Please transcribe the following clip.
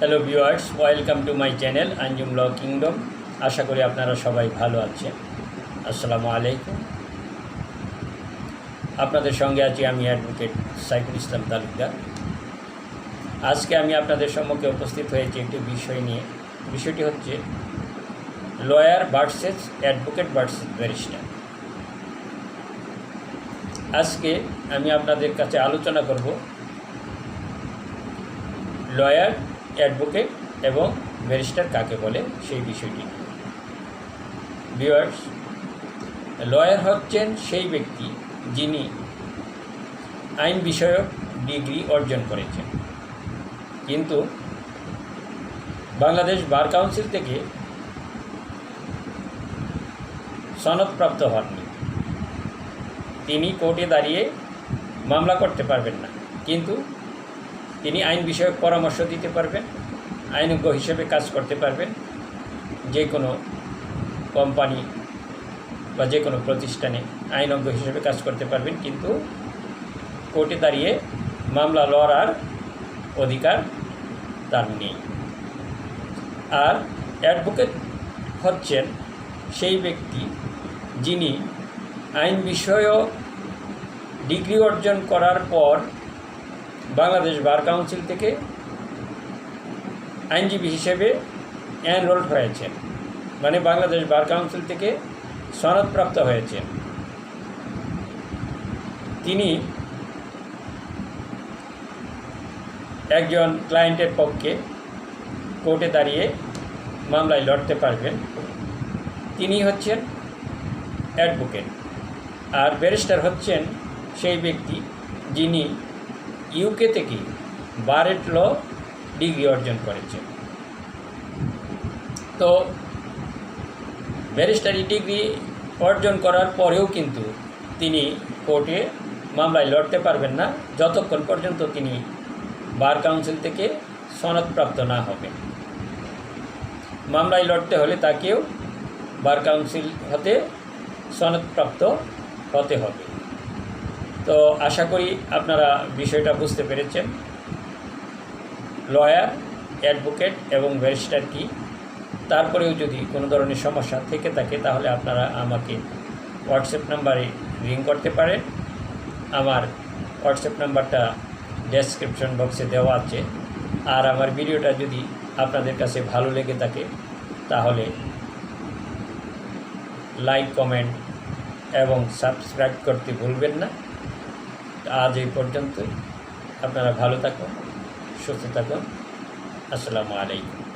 Hello viewers welcome to my channel Anjum law kingdom আশা করি আপনারা সবাই ভালো আছেন। আসসালামু আলাইকুম। আপনাদের সঙ্গে আছি আমি অ্যাডভোকেট সাইফুল ইসলাম তালুকদার। আজকে আমি আপনাদের সম্মুখে উপস্থিত হয়েছি একটি বিষয় নিয়ে। বিষয়টি হচ্ছে lawyer versus advocate versus barrister আজকে আমি আপনাদের কাছে আলোচনা করব লয়ার অ্যাডভোকেট এবং ব্যারিস্টার কাকে বলে সেই বিষয়টি। ভিউয়ার্স লয়ার হচ্ছেন সেই ব্যক্তি যিনি আইন বিষয়ক ডিগ্রি অর্জন করেছেন। কিন্তু বাংলাদেশ বার কাউন্সিল থেকে সনদপ্রাপ্ত হননি। তিনি কোর্টে দাঁড়িয়ে মামলা করতে পারবেন না। কিন্তু তিনি আইন বিষয়ক পরামর্শ দিতে পারবেন, আইনজ্ঞ হিসেবে কাজ করতে পারবেন, যে কোনো কোম্পানি বা যে কোনো প্রতিষ্ঠানে আইনজ্ঞ হিসেবে কাজ করতে পারবেন, কিন্তু কোর্টে দাঁড়িয়ে মামলা লড়ার অধিকার তার নেই। আর অ্যাডভোকেট হচ্ছেন সেই ব্যক্তি যিনি আইন বিষয়ক ডিগ্রি অর্জন করার পর বাংলাদেশ বার কাউন্সিল থেকে আইনজীবী হিসেবে এনরোল্ড হয়েছেন মানে বাংলাদেশ বার কাউন্সিল থেকে সনদপ্রাপ্ত হয়েছেন তিনি একজন ক্লায়েন্টের পক্ষে কোর্টে দাঁড়িয়ে মামলায় লড়তে পারবেন। তিনি হচ্ছেন অ্যাডভোকেট। আর ব্যারিস্টার হচ্ছেন সেই ব্যক্তি যিনি ইউকে থেকে বারেট ল ডিগ্রি অর্জন করেছেন তো ব্যারিস্টারি ডিগ্রি অর্জন করার পরেও কিন্তু তিনি কোর্টে মামলায় লড়তে পারবেন না, যতক্ষণ পর্যন্ত তিনি বার কাউন্সিল থেকে সনদপ্রাপ্ত না হবেন। মামলায় লড়তে হলে তাকেও বার কাউন্সিল হতে সনদপ্রাপ্ত হতে হবে। তো আশা করি আপনারা বিষয়টা বুঝতে পেরেছেন। লয়ার অ্যাডভোকেট এবং ব্যারিস্টার কি? তারপরেও যদি কোনো ধরনের সমস্যা থেকে থাকে, তাহলে আপনারা আমাকে হোয়াটসঅ্যাপ নাম্বারে রিং করতে পারেন। আমার হোয়াটসঅ্যাপ নাম্বারটা ডেসক্রিপশন বক্সে দেওয়া আছে। আর আমার ভিডিওটা যদি আপনাদের কাছে ভালো লেগে থাকে, তাহলে লাইক কমেন্ট এবং সাবস্ক্রাইব করতে ভুলবেন না। আজ এই পর্যন্তই। আপনারা ভালো থাকুন সুস্থ থাকুন। আসসালামু আলাইকুম।